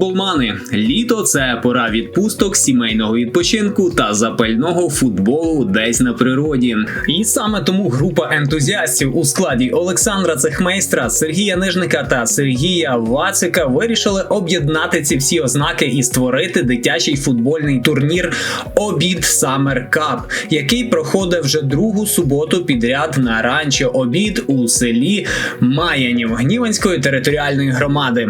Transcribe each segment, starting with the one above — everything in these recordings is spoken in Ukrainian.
Футболмани! Це пора відпусток, сімейного відпочинку та запального футболу десь на природі. І саме тому група ентузіастів у складі Олександра Цехмейстра, Сергія Нижника та Сергія Вацика вирішили об'єднати ці всі ознаки і створити дитячий футбольний турнір Обід Самер Кап, який проходить вже другу суботу підряд на ранчо Обід у селі Маянів Гніванської територіальної громади.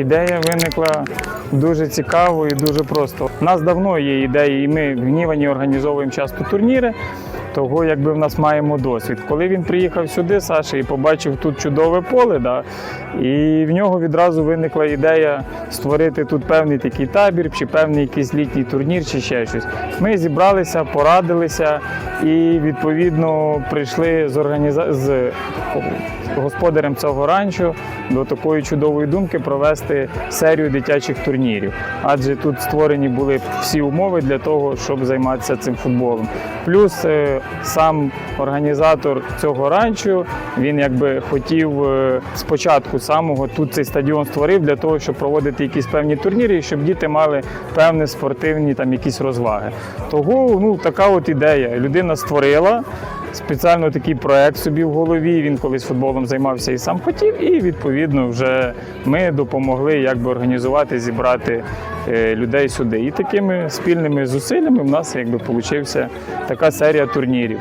Ідея виникла дуже цікаво і дуже просто. У нас давно є ідеї, і ми в Гнівані організовуємо часто турніри. Того, якби в нас маємо досвід. Коли він приїхав сюди, Саша, і побачив тут чудове поле, да, і в нього відразу виникла ідея створити тут певний такий табір, чи певний якийсь літній турнір, чи ще щось. Ми зібралися, порадилися і відповідно прийшли з організа... з господарем цього ранчо до такої чудової думки провести серію дитячих турнірів. Адже тут створені були всі умови для того, щоб займатися цим футболом. Плюс е, сам організатор цього ранчо він якби хотів е, спочатку самого тут цей стадіон створив для того, щоб проводити якісь певні турніри, і щоб діти мали певні спортивні там якісь розваги. Того ну така от ідея. Людина створила. Спеціально такий проект собі в голові. Він колись футболом займався і сам хотів, і відповідно вже ми допомогли якби організувати, зібрати е, людей сюди. І такими спільними зусиллями в нас якби вийшла така серія турнірів.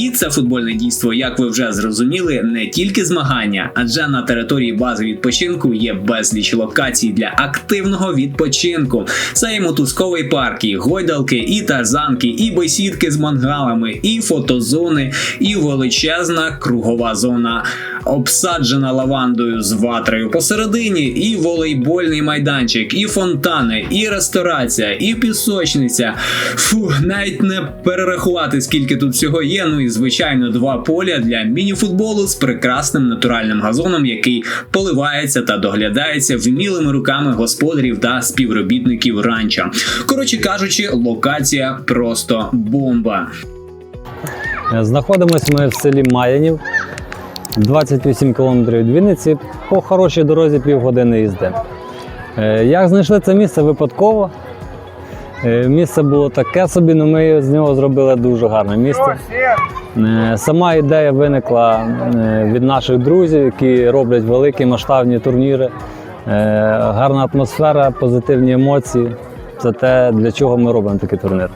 І це футбольне дійство, як ви вже зрозуміли, не тільки змагання, адже на території бази відпочинку є безліч локацій для активного відпочинку. Це і мотузковий парк, і гойдалки, і тарзанки, і бесідки з мангалами, і фотозони, і величезна кругова зона, обсаджена лавандою з ватрою посередині, і волейбольний майданчик, і фонтани, і ресторація, і пісочниця. Фу, навіть не перерахувати, скільки тут всього є. Ну і звичайно, два поля для міні-футболу з прекрасним натуральним газоном, який поливається та доглядається вмілими руками господарів та співробітників ранчо. Коротше кажучи, локація просто бомба. Знаходимося ми в селі Маянів, 28 км від Вінниці, по хорошій дорозі півгодини їзди. Е, Як знайшли це місце випадково? Е, Місце було таке собі, але ми з нього зробили дуже гарне місце. Е, Сама ідея виникла е, від наших друзів, які роблять великі масштабні турніри. Гарна атмосфера, позитивні емоції. Це те, для чого ми робимо такий турнір.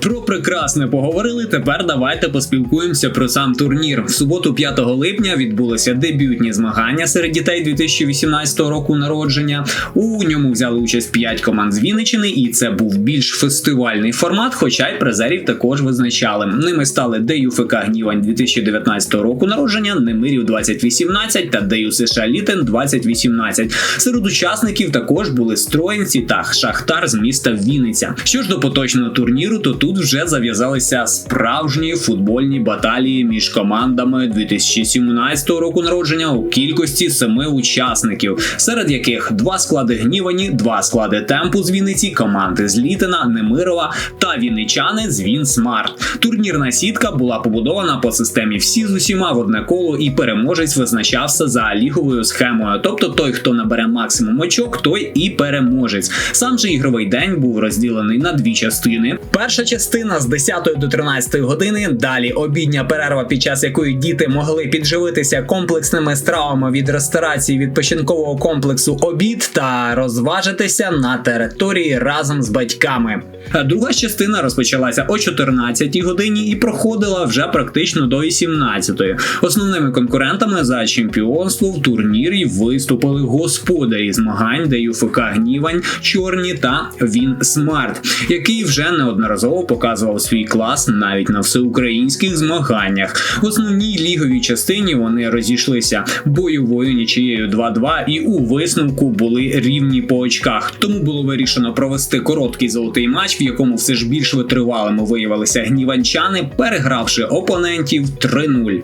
Про прекрасне поговорили. Тепер давайте поспілкуємося про сам турнір. В суботу, 5 липня, відбулися дебютні змагання серед дітей 2018 року народження. У ньому взяли участь 5 команд з Вінничини, і це був більш фестивальний формат, хоча й призерів також визначали. Ними стали ДЮФК Гнівань 2019 року народження, Немирів 2018 та ДЮ США Літин 2018. Серед учасників також були Строїнці та Шахтар з міста Вінниця. Що ж до поточного турніру, то тут вже зав'язалися справжні футбольні баталії між командами 2017 року народження у кількості семи учасників, серед яких два склади гнівані, два склади темпу з Вінниці, команди з Літина, Немирова та Вінничани з Вінсмарт. Турнірна сітка була побудована по системі всі з усіма в одне коло, і переможець визначався за ліговою схемою. Тобто той, хто набере максимум очок, той і переможець. Сам же ігровий день був розділений на дві частини. Перша частина з 10 до 13 години. Далі обідня перерва, під час якої діти могли підживитися комплексними стравами від ресторації відпочинкового комплексу обід та розважитися на території разом з батьками. Друга частина розпочалася о 14 годині і проходила вже практично до 18. Основними конкурентами за чемпіонство в турнірі виступили господарі змагань, де ЮФК Гнівань, Чорні та Він Смарт, який вже неодноразово показував свій клас навіть на всеукраїнських змаганнях. В основній ліговій частині вони розійшлися бойовою нічиєю 2-2 і у висновку були рівні по очках. Тому було вирішено провести короткий золотий матч, в якому все ж більш витривалими виявилися гніванчани, перегравши опонентів 3-0.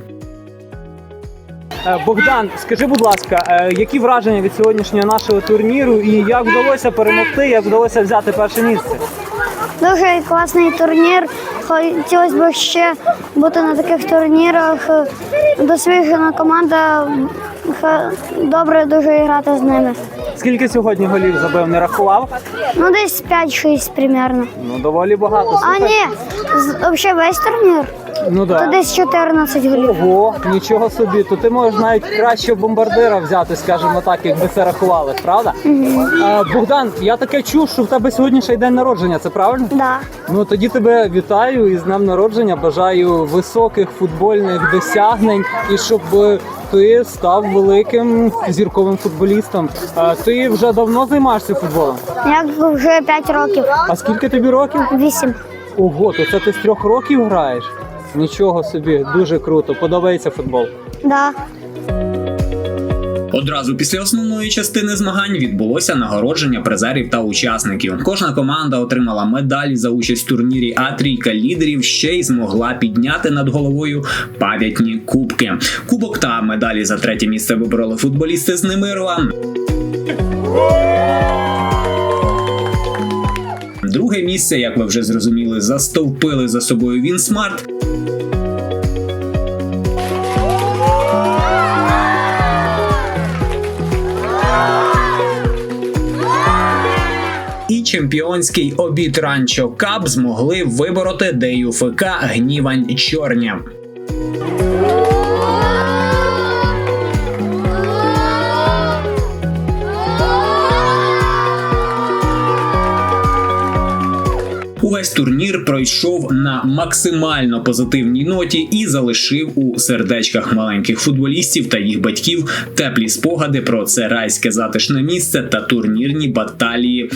Е, Богдан, скажи, будь ласка, е, які враження від сьогоднішнього нашого турніру і як вдалося перемогти, як вдалося взяти перше місце? Дуже класний турнір. Хотілося б ще бути на таких турнірах. Досвідчена команда. Добре дуже грати з ними. Скільки сьогодні голів забив, не рахував? Ну, десь 5-6 примерно. Ну доволі багато. А Слухай, ні, взагалі весь турнір, ну то десь 14 голів. Ого, нічого собі. То ти можеш навіть кращого бомбардира взяти, скажімо так, якби це рахували, правда? Е, Богдан, я таке чув, що в тебе сьогодні ще й день народження, це правильно? Да. Ну тоді тебе вітаю із днем народження. Бажаю високих футбольних досягнень і щоб е, ти став великим зірковим футболістом. А ти вже давно займаєшся футболом? Я вже 5 років. А скільки тобі років? Вісім. Ого, то це ти з трьох років граєш? Нічого собі, дуже круто. Подобається футбол. Да. Одразу після основної частини змагань відбулося нагородження призерів та учасників. Кожна команда отримала медалі за участь в турнірі, а трійка лідерів ще й змогла підняти над головою пам'ятні кубки. Кубок та медалі за третє місце вибороли футболісти з Немирова. Друге місце, як ви вже зрозуміли, застовпили за собою Він і чемпіонський обід Ранчо Кап змогли вибороти ДЮФК Гнівань Чорня. Увесь турнір пройшов на максимально позитивній ноті і залишив у сердечках маленьких футболістів та їх батьків теплі спогади про це райське затишне місце та турнірні баталії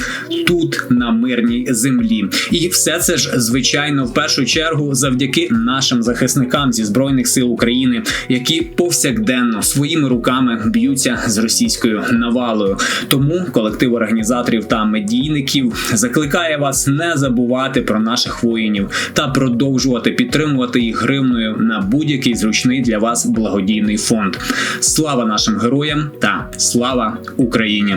тут на мирній землі. І все це ж звичайно в першу чергу завдяки нашим захисникам зі збройних сил України, які повсякденно своїми руками б'ються з російською навалою. Тому колектив організаторів та медійників закликає вас не забувати про наших воїнів та продовжувати підтримувати їх гривною на будь-який зручний для вас благодійний фонд. Слава нашим героям та слава Україні!